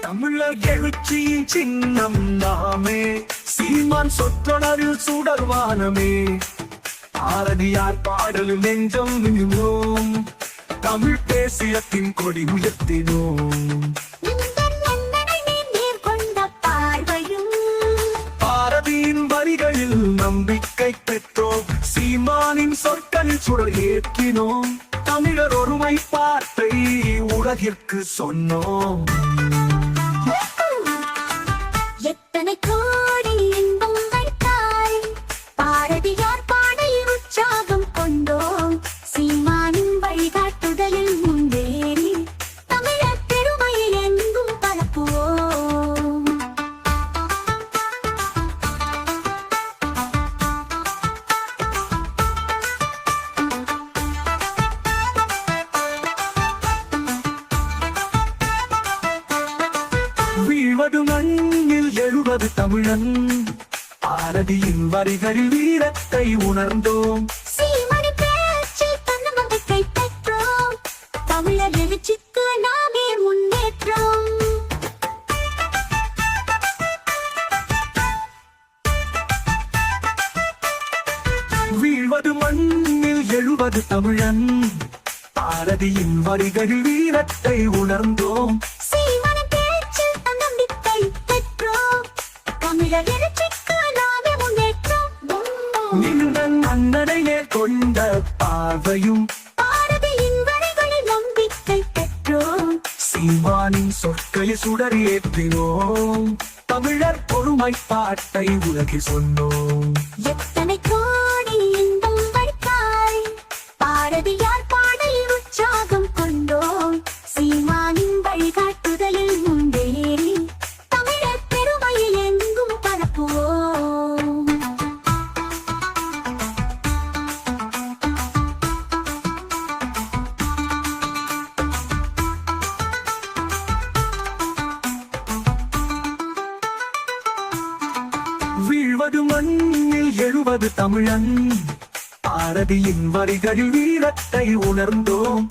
தமிழர் எழுச்சியின் சின்னம் நாமே. சீமான் சொற்றொடரில் சுடர்வானமே. பாரதியார் பாடல் நெஞ்சம் நின்றோம் தமிழ் தேசியத்தின் கொடி உயர்த்தினோம். நம்பிக்கை பெற்றோம். சீமானின் சொற்கள் சுடர் ஏற்றினோம் தமிழர் ஒருமை பார்த்தை உலகிற்கு சொன்னோம். வீழ்வது மண்ணில் எழுவது தமிழன். பாரதியின் வரிகளில் வீரத்தை உணர்ந்தோம். தமிழர் எழுச்சிக்கு நாமே முன்னேற்றோம். வீழ்வது மண்ணில் எழுவது தமிழன். பாரதியின் வரிகளில் வீரத்தை உணர்ந்தோம். நின்றன் மன்னனை கொண்ட பார்வையும் பாரதியின் வரிகளில் நம்பிக்கை பெற்றோம். சீமானின் சொற்களை சுடர் ஏற்றினோம். தமிழர் உலகி சொன்னோம். எத்தனை கோடி இன்பம் வைத்தாய் பாரதியார் எழுபது மண்ணில் எழுபது தமிழன். பாரதியின் வரிகள் வீரத்தை உணர்ந்தோம்.